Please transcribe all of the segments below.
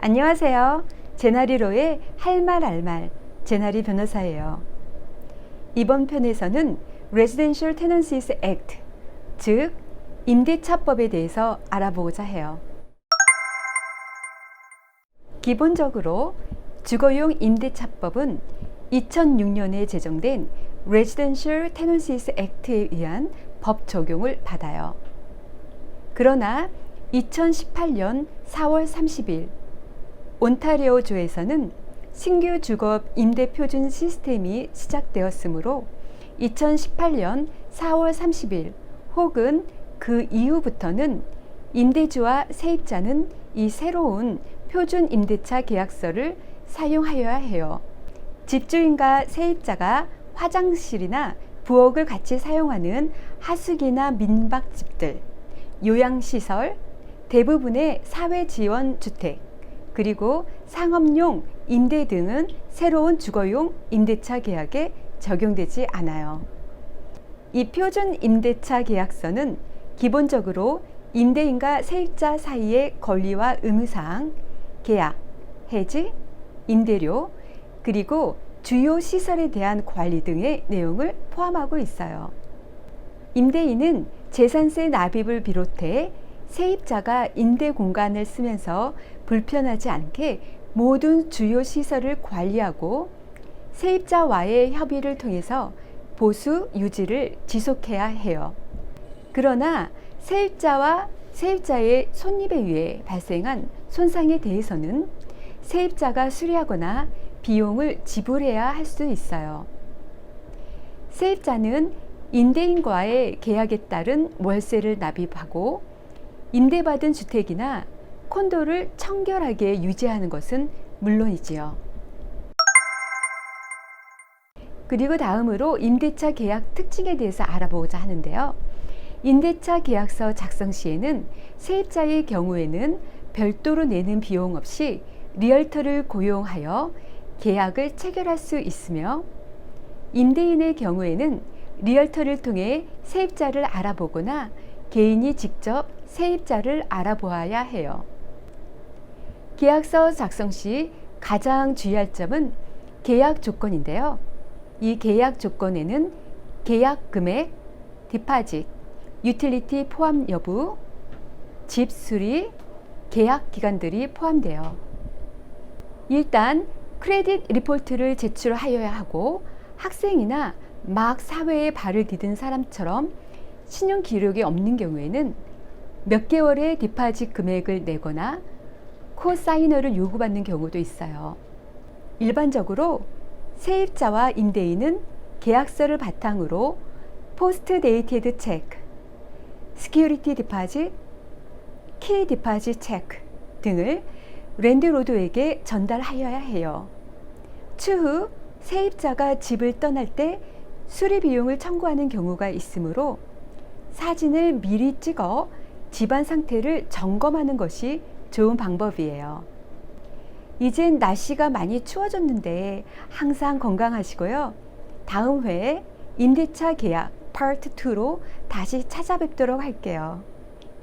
안녕하세요. 제나리로의 할말 알말 제나리 변호사예요. 이번 편에서는 Residential Tenancies Act, 즉 임대차법에 대해서 알아보고자 해요. 기본적으로 주거용 임대차법은 2006년에 제정된 Residential Tenancies Act에 의한 법 적용을 받아요. 그러나 2018년 4월 30일 온타리오주에서는 신규 주거 임대 표준 시스템이 시작되었으므로 2018년 4월 30일 혹은 그 이후부터는 임대주와 세입자는 이 새로운 표준 임대차 계약서를 사용하여야 해요. 집주인과 세입자가 화장실이나 부엌을 같이 사용하는 하숙이나 민박집들, 요양시설, 대부분의 사회지원주택, 그리고 상업용 임대 등은 새로운 주거용 임대차 계약에 적용되지 않아요. 이 표준 임대차 계약서는 기본적으로 임대인과 세입자 사이의 권리와 의무사항, 계약, 해지, 임대료, 그리고 주요 시설에 대한 관리 등의 내용을 포함하고 있어요. 임대인은 재산세 납입을 비롯해 세입자가 임대 공간을 쓰면서 불편하지 않게 모든 주요 시설을 관리하고 세입자와의 협의를 통해서 보수 유지를 지속해야 해요. 그러나 세입자와 세입자의 손님에 의해 발생한 손상에 대해서는 세입자가 수리하거나 비용을 지불해야 할 수 있어요. 세입자는 임대인과의 계약에 따른 월세를 납입하고 임대받은 주택이나 콘도를 청결하게 유지하는 것은 물론이지요. 그리고 다음으로 임대차 계약 특징에 대해서 알아보고자 하는데요. 임대차 계약서 작성 시에는 세입자의 경우에는 별도로 내는 비용 없이 리얼터를 고용하여 계약을 체결할 수 있으며 임대인의 경우에는 리얼터를 통해 세입자를 알아보거나 개인이 직접 세입자를 알아보아야 해요. 계약서 작성 시 가장 주의할 점은 계약 조건인데요. 이 계약 조건에는 계약 금액, 디파짓, 유틸리티 포함 여부, 집 수리, 계약 기간들이 포함돼요. 일단 크레딧 리포트를 제출하여야 하고 학생이나 막 사회에 발을 디딘 사람처럼 신용 기록이 없는 경우에는 몇 개월의 디파짓 금액을 내거나 코사이너를 요구받는 경우도 있어요. 일반적으로 세입자와 임대인은 계약서를 바탕으로 포스트 데이티드 체크, 스키우리티 디파짓, 키 디파짓 체크 등을 랜드로드에게 전달하여야 해요. 추후 세입자가 집을 떠날 때 수리 비용을 청구하는 경우가 있으므로 사진을 미리 찍어 집안 상태를 점검하는 것이 좋은 방법이에요. 이젠 날씨가 많이 추워졌는데 항상 건강하시고요. 다음 회에 임대차 계약 파트 2로 다시 찾아뵙도록 할게요.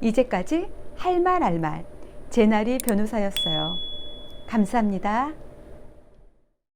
이제까지 할 말 알말 제나리 변호사였어요. 감사합니다.